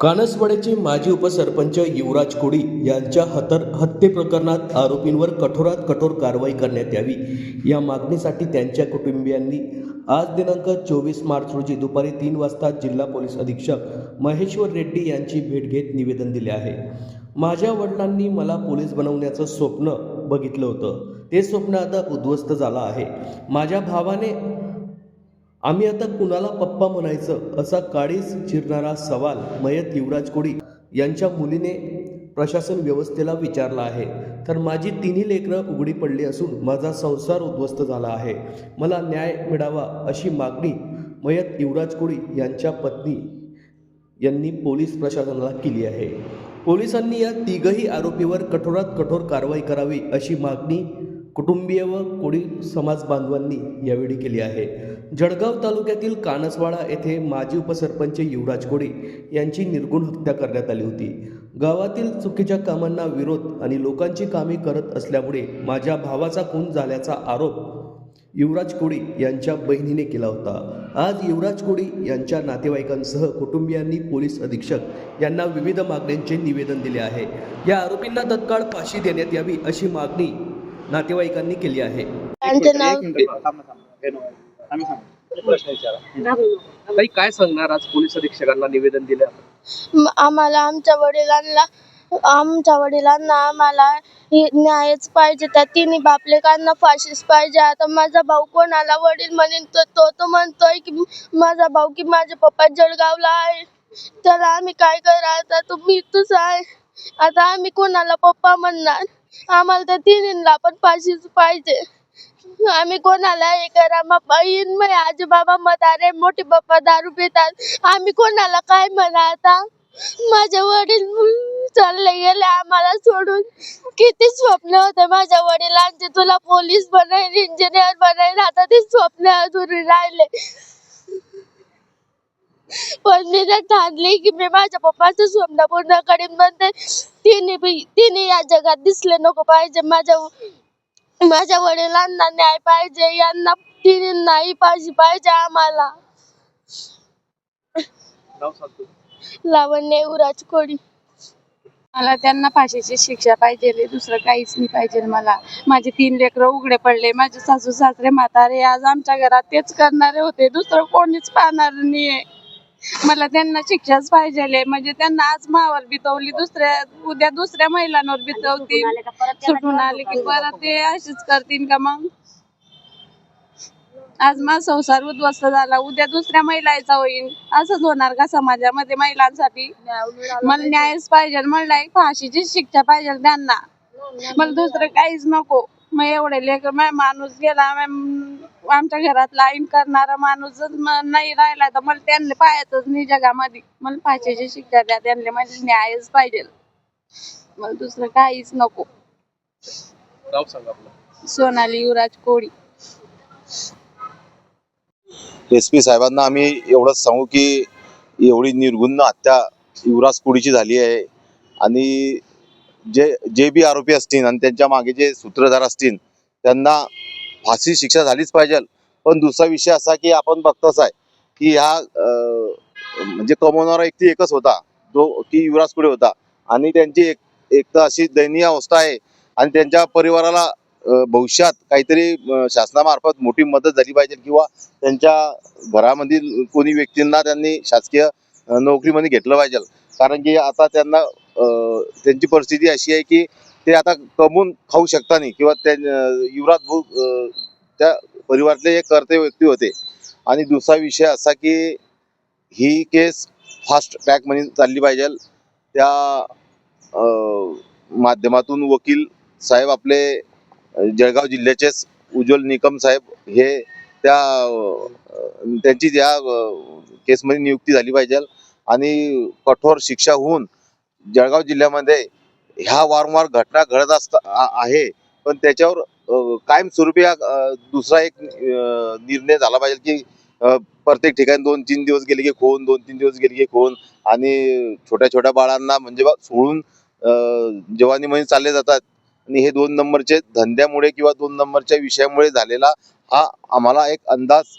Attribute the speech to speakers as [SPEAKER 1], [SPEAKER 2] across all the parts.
[SPEAKER 1] कानसवाड्याचे माजी उपसरपंच युवराज कोडी यांच्या हतर हत्ये प्रकरणात आरोपींवर कठोरात कठोर कारवाई करण्यात यावी. या मागणीसाठी त्यांच्या कुटुंबियांनी आज दिनांक चोवीस मार्च रोजी दुपारी तीन वाजता जिल्हा पोलीस अधीक्षक महेश्वर रेड्डी यांची भेट घेत निवेदन दिले आहे. माझ्या वडिलांनी मला पोलीस बनवण्याचं स्वप्न बघितलं होतं. ते स्वप्न आता उद्ध्वस्त झालं आहे. माझ्या भावाने आम्ही आता कुणाला पप्पा म्हणायचं असा काळीच चिरणारा सवाल मयत युवराज कोडी यांच्या मुलीने प्रशासन व्यवस्थेला विचारला आहे. तर माझी तिन्ही लेकरं उघडी पडली असून माझा संसार उद्ध्वस्त झाला आहे. मला न्याय मिळावा अशी मागणी मयत युवराज कोळी यांच्या पत्नी यांनी पोलीस प्रशासनाला केली आहे. पोलिसांनी या तिघही आरोपीवर कठोरात कठोर कारवाई करावी अशी मागणी कुटुंबीय व कोळी समाज बांधवांनी यावेळी केली आहे. जळगाव तालुक्यातील कानसवाडा येथे माजी उपसरपंच युवराज कोळी यांची निर्गुण हत्या करण्यात आली होती. गावातील चुकीच्या कामांना विरोध आणि लोकांची कामे करत असल्यामुळे माझ्या भावाचा खून झाल्याचा आरोप युवराज कोळी यांच्या बहिणीने केला होता. आज युवराज कोळी यांच्या नातेवाईकांसह कुटुंबियांनी पोलीस अधीक्षक यांना विविध मागण्यांचे निवेदन दिले आहे. या आरोपींना तत्काळ फाशी देण्यात यावी अशी मागणी नातेवाईकांनी केली आहे.
[SPEAKER 2] त्यांचं नाव
[SPEAKER 3] ताई काय सांगणार आज पोलीस अधीक्षकांना निवेदन दिले
[SPEAKER 2] म- आम्हाला आमच्या वडिलांना आमच्या वडिलांना आम्हाला हे न्यायच पाहिजे. त्या तिन्ही बापलेकांना फाशीच पाहिजे. आता माझा भाऊ कोणाला वडील म्हणेन तो तो तो म्हणतोय की माझा भाऊ की माझे पप्पा जळगावला आहे. तर आम्ही काय करा आता तुम्ही तुझ आहे. आता आम्ही कोणाला पप्पा म्हणणार? आम्हाला त्या तिन्हीला पण फाशीच पाहिजे. आम्ही कोणाला हे करा मग बहीण मग आजी बाबा मोठे बाप्पा दारू पितात. आम्ही कोणाला काय म्हणा आता माझे वडील चालले गेले आम्हाला सोडून. किती स्वप्न होते माझ्या वडिलांचे. तुला पोलीस बनायला इंजिनियर बनायला. आता ते स्वप्न अधुरी राहिले. पण मी तर ठाणली की मी माझ्या पप्पाचं स्वप्न पूर्ण करीन. म्हणते तिने बी तिने या जगात दिसले नको पाहिजे. माझ्या माझ्या वडिलांना न्याय पाहिजे. यांना तिन्ही पाहिजे पाहिजे आम्हाला.
[SPEAKER 3] नाव सांगतो.
[SPEAKER 2] लावण्य युवराज कोळी.
[SPEAKER 4] मला त्यांना फाशीची शिक्षा पाहिजे दुसरं काहीच नाही पाहिजे मला. माझे तीन लेकरं उघडे पडले. माझे सासू सासरे म्हातारे. आज आमच्या घरात तेच करणारे होते. दुसरं कोणीच पाहणार नाहीये. मला त्यांना शिक्षाच पाहिजे म्हणजे त्यांना आज मावर बितवली दुसऱ्या उद्या दुसऱ्या महिलांवर बितवतील. सुटून आले की परत ते अशीच करतील का मग? आज माझा संसार उद्ध्वस्त झाला. उद्या दुसऱ्या महिलाचा होईल असंच होणार का समाजामध्ये महिलांसाठी? मला न्यायच पाहिजे मला एक फाशीची शिक्षा पाहिजे त्यांना. मला दुसरं काहीच नको. मग एवढे लेकर माणूस गेला आमच्या घरात लाईन करणारा माणूसच म- नाही राहिला तर मला त्यांना पाहायचंच नाही जगामध्ये. मला फाशीची शिक्षा द्या त्यांना मला न्यायच पाहिजे. मला दुसरं काहीच नको.
[SPEAKER 3] नाव सांगा आपलं.
[SPEAKER 4] सोनाली युवराज कोळी.
[SPEAKER 5] एस पी साहेबांना आम्ही एवढंच सांगू की एवढी निर्गुण हत्या युवराज कुडीची झाली आहे. आणि जे जे बी आरोपी असतील आणि त्यांच्या मागे जे सूत्रधार असतील त्यांना फाशी शिक्षा झालीच पाहिजे. पण दुसरा विषय असा की आपण बघतोच आहे की ह्या म्हणजे कमवणारा व्यक्ती एकच होता. जो की युवराज पुढे होता. आणि त्यांची एक एक तर अशी दयनीय अवस्था आहे. आणि त्यांच्या परिवाराला भविष्यात काहीतरी शासनामार्फत मोठी मदत झाली पाहिजे किंवा त्यांच्या घरामधील कोणी व्यक्तींना त्यांनी शासकीय नोकरीमध्ये घेतलं पाहिजे. कारण की आता त्यांना त्यांची परिस्थिती अशी आहे की ते आता कमवून खाऊ शकता नाही किंवा त्या युवराज भाऊ त्या परिवारातले एक कर्ते व्यक्ती होते. आणि दुसरा विषय असा की ही केस फास्ट ट्रॅक म्हणून चालली पाहिजे. त्या माध्यमातून वकील साहेब आपले जळगाव जिल्ह्याचेच उज्ज्वल निकम साहेब हे त्या त्यांची त्या केसमध्ये नियुक्ती झाली पाहिजे. आणि कठोर शिक्षा होऊन जळगाव जिल्ह्यामध्ये ह्या वारंवार घटना घडत असता आहे. पण त्याच्यावर कायमस्वरूपी हा, दुसरा एक निर्णय झाला पाहिजे की प्रत्येक ठिकाणी दोन तीन दिवस गेले की खोन दोन तीन दिवस गेले की खोन. आणि छोट्या छोट्या बाळांना म्हणजे बा सोडून जवानी जवानीमध्ये चालले जातात. आणि हे दोन नंबरचे धंद्यामुळे किंवा दोन नंबरच्या विषयामुळे झालेला हा आम्हाला एक अंदाज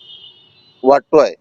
[SPEAKER 5] वाटतोय.